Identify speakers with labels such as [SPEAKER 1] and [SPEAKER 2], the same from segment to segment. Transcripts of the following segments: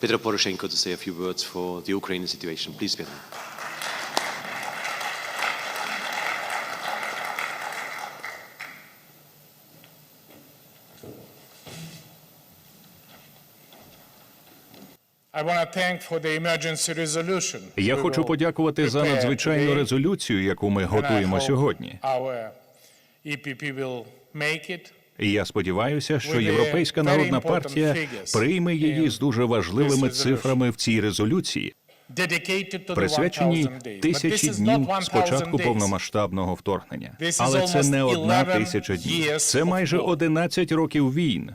[SPEAKER 1] Petro Poroshenko to say a few words for the Ukrainian situation. Please, Petro.
[SPEAKER 2] I want to thank for the emergency resolution.
[SPEAKER 3] Я хочу подякувати за надзвичайну резолюцію, яку ми готуємо сьогодні. І я сподіваюся, що Європейська народна партія прийме її з дуже важливими цифрами в цій резолюції, присвячені
[SPEAKER 2] 1000 days. But
[SPEAKER 3] тисячі днів
[SPEAKER 2] спочатку
[SPEAKER 3] з початку повномасштабного вторгнення. Але це не одна тисяча днів. Це майже
[SPEAKER 2] war.
[SPEAKER 3] 11 років війн.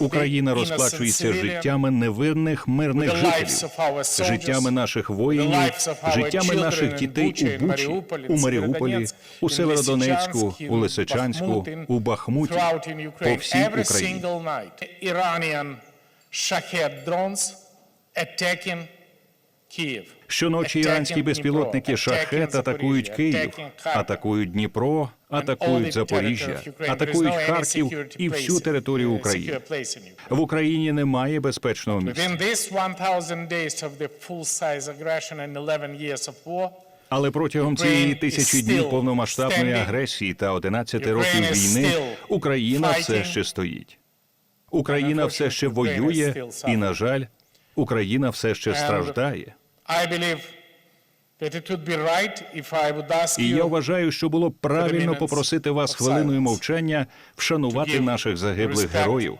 [SPEAKER 3] Україна розплачується життями невинних мирних жителів, життями наших воїнів, життями наших дітей у Бучі, у Маріуполі, у Северодонецьку, у Лисичанську, у Бахмуті, по всій Україні. Щоночі іранські безпілотники «Шахет» атакують Київ, атакують Дніпро, атакують Запоріжжя, атакують Харків і всю територію України. В Україні немає безпечного місця.
[SPEAKER 2] Within this 1000 days of the full-size aggression and 11 years of war,
[SPEAKER 3] Але протягом цієї тисячі днів повномасштабної агресії та 11 років війни Україна все ще стоїть. Україна все ще воює, і, на жаль, Україна все ще страждає.
[SPEAKER 2] I believe
[SPEAKER 3] І я вважаю, що було б правильно попросити вас хвилиною мовчання вшанувати наших загиблих героїв,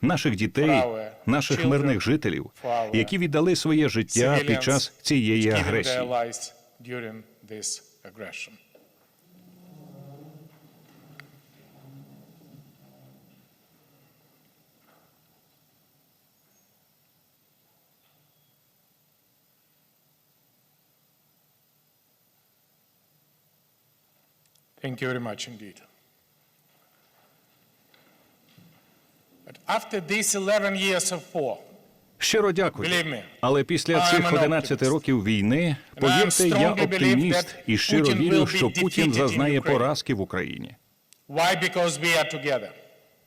[SPEAKER 3] наших дітей, наших мирних жителів, які віддали своє життя під час цієї агресії.
[SPEAKER 2] Thank you very much indeed. But after these 11 years of war,
[SPEAKER 3] Щиро дякую. Але після цих
[SPEAKER 2] an
[SPEAKER 3] 11
[SPEAKER 2] optimist.
[SPEAKER 3] років війни, повірте, я оптиміст і щиро вірю, що Путін зазнає поразки в Україні.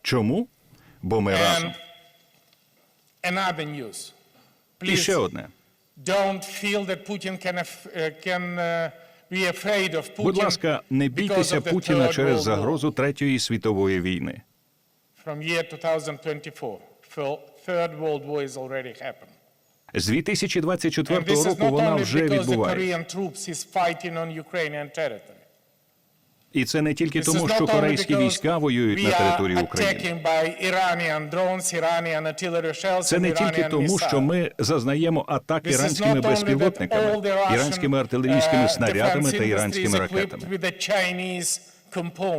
[SPEAKER 3] Чому? Бо ми разом. І ще одне.
[SPEAKER 2] don't feel that Putin can, uh, can uh,
[SPEAKER 3] Будь ласка, не бійтеся Путіна через загрозу Третьої світової війни.
[SPEAKER 2] From year 2024, Thir- Third World War is already happened.
[SPEAKER 3] З
[SPEAKER 2] And
[SPEAKER 3] 2024
[SPEAKER 2] this is
[SPEAKER 3] року вона вже відбувається. І це не тільки тому, що корейські війська воюють на території України. Це не тільки тому, що ми зазнаємо атак іранськими безпілотниками, іранськими
[SPEAKER 2] uh,
[SPEAKER 3] артилерійськими снарядами та іранськими ракетами.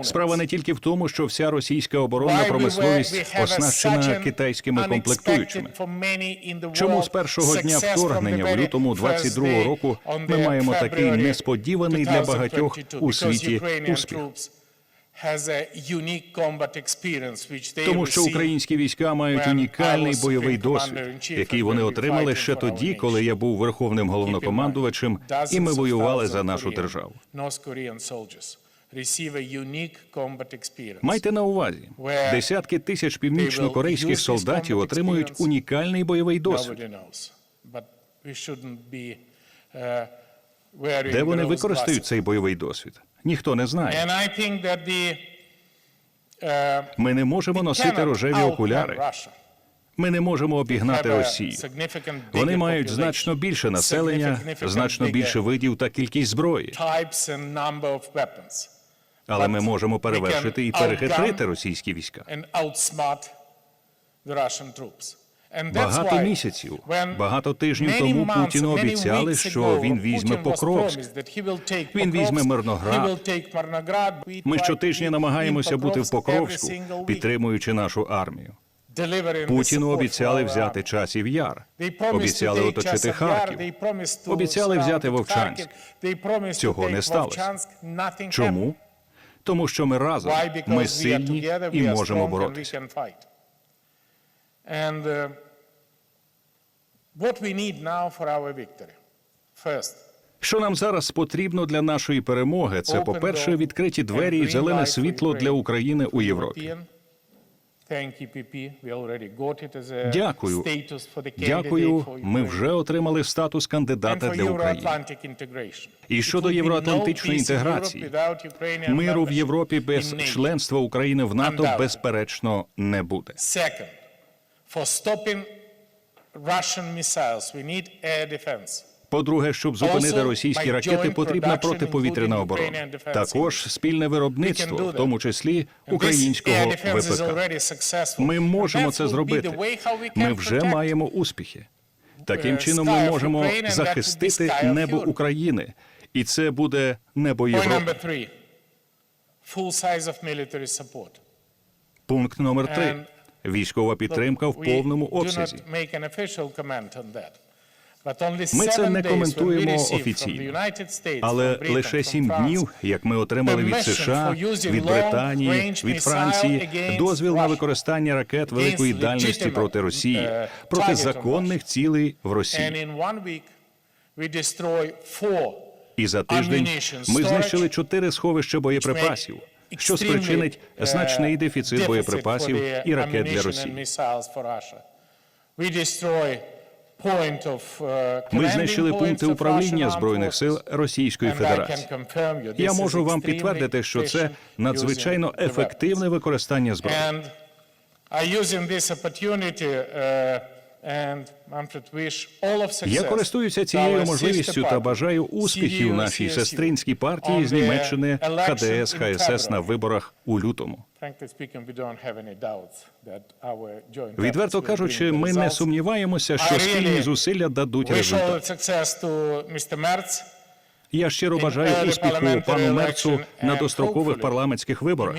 [SPEAKER 3] Справа не тільки в тому, що вся російська оборонна промисловість оснащена китайськими комплектуючими. Чому з першого дня вторгнення в лютому
[SPEAKER 2] first
[SPEAKER 3] 22
[SPEAKER 2] day
[SPEAKER 3] року ми маємо такий несподіваний для багатьох у світі успіх? Тому що українські війська мають унікальний бойовий досвід, який вони отримали ще тоді, коли я був верховним головнокомандувачем, і ми воювали за нашу державу. Майте на увазі, десятки тисяч північно-корейських солдатів отримують унікальний бойовий досвід.
[SPEAKER 2] Uh,
[SPEAKER 3] Де вони використають цей бойовий досвід? Ніхто не знає.
[SPEAKER 2] Uh,
[SPEAKER 3] Ми не можемо носити рожеві окуляри. Ми не можемо обігнати Росію. Вони мають значно більше населення, значно більше видів та кількість зброї. Але ми можемо перевершити і перехитрити російські війська. Багато місяців, багато тижнів тому Путіну обіцяли, що він візьме Покровськ. Він візьме Мирноград. Ми щотижня намагаємося бути в Покровську, підтримуючи нашу армію. Путіну обіцяли взяти
[SPEAKER 2] army.
[SPEAKER 3] часів яр, обіцяли оточити Харків. Обіцяли взяти Вовчанськ. Цього не сталося. Чому? Тому що ми разом? Ми сильні і можемо боротися.
[SPEAKER 2] uh,
[SPEAKER 3] Що нам зараз потрібно для нашої перемоги? Це, по-перше, відкриті двері і зелене світло для України у Європі. Дякую. Дякую. Ми вже отримали статус кандидата для України. І щодо євроатлантичної інтеграції, Миру в Європі без членства України в НАТО безперечно не буде.
[SPEAKER 2] Second, for stopping Russian missiles, we need air defense.
[SPEAKER 3] По-друге, щоб зупинити російські ракети, потрібна протиповітряна оборона. Також спільне виробництво, в тому числі українського ВПК. Ми можемо це зробити. Ми вже маємо успіхи. Таким чином, ми можемо захистити небо України, і це буде небо Європи. Пункт номер три: військова підтримка в повному обсязі. Ми це не коментуємо офіційно. Але лише сім днів, як ми отримали від США, від Британії, від Франції дозвіл на використання ракет великої дальності проти Росії,
[SPEAKER 2] uh,
[SPEAKER 3] проти законних цілей в Росії. І за тиждень ми знищили чотири сховища боєприпасів, що спричинить
[SPEAKER 2] uh,
[SPEAKER 3] значний дефіцит боєприпасів і ракет для Росії.
[SPEAKER 2] Uh,
[SPEAKER 3] Ми знищили пункти управління збройних сил. Російської Федерації. Я можу вам підтвердити, що це надзвичайно ефективне використання зброї.
[SPEAKER 2] Uh,
[SPEAKER 3] Я користуюся цією можливістю та бажаю успіхів нашій сестринській партії з Німеччини ХДС ХСС на виборах у лютому. Відверто кажучи, ми не сумніваємося, що спільні зусилля дадуть результат. Я щиро бажаю успіху пану Мерцу на дострокових парламентських виборах.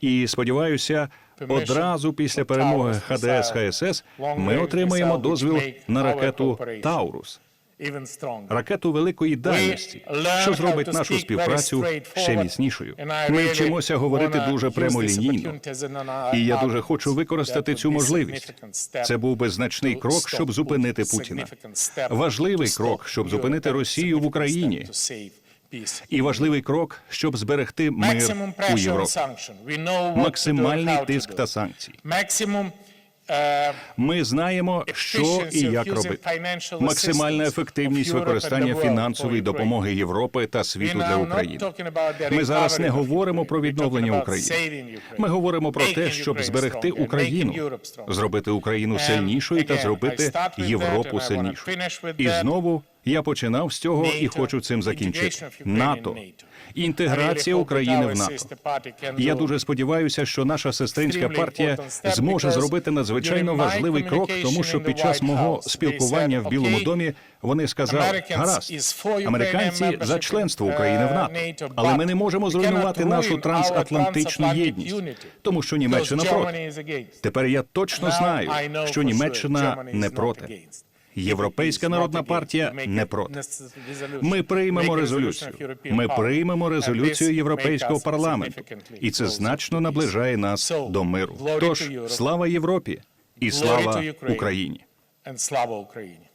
[SPEAKER 3] І сподіваюся, одразу після перемоги ХДС ХСС ми отримаємо дозвіл на ракету Таурус. Ракету великої дальності, що зробить нашу співпрацю ще міцнішою. Ми вчимося говорити дуже прямолінійно. І я дуже хочу використати цю можливість. Це був би значний крок, щоб зупинити Путіна. Важливий крок, щоб зупинити Росію в Україні. І важливий крок, щоб зберегти мир у Європі. Максимальний тиск та санкції.
[SPEAKER 2] Е,
[SPEAKER 3] Ми знаємо, що і як робити. Максимальна ефективність використання фінансової допомоги Європи та світу для України. Ми зараз не говоримо про відновлення України. Ми говоримо про те, щоб зберегти Україну, зробити Україну сильнішою та зробити Європу сильнішою. І знову я починав з цього і хочу цим закінчити. НАТО, інтеграція України в НАТО. Я дуже сподіваюся, що наша сестринська партія зможе зробити надзвичайно важливий крок, тому що під час мого спілкування в Білому домі вони сказали, гаразд, американці за членство України в НАТО, але ми не можемо зруйнувати нашу трансатлантичну єдність, тому що Німеччина проти. Тепер я точно знаю, що Німеччина не проти. Європейська народна партія не проти. Ми приймемо резолюцію. Ми приймемо резолюцію Європейського парламенту, і це значно наближає нас до миру. Тож слава Європі і слава Україні.
[SPEAKER 2] Слава Україні.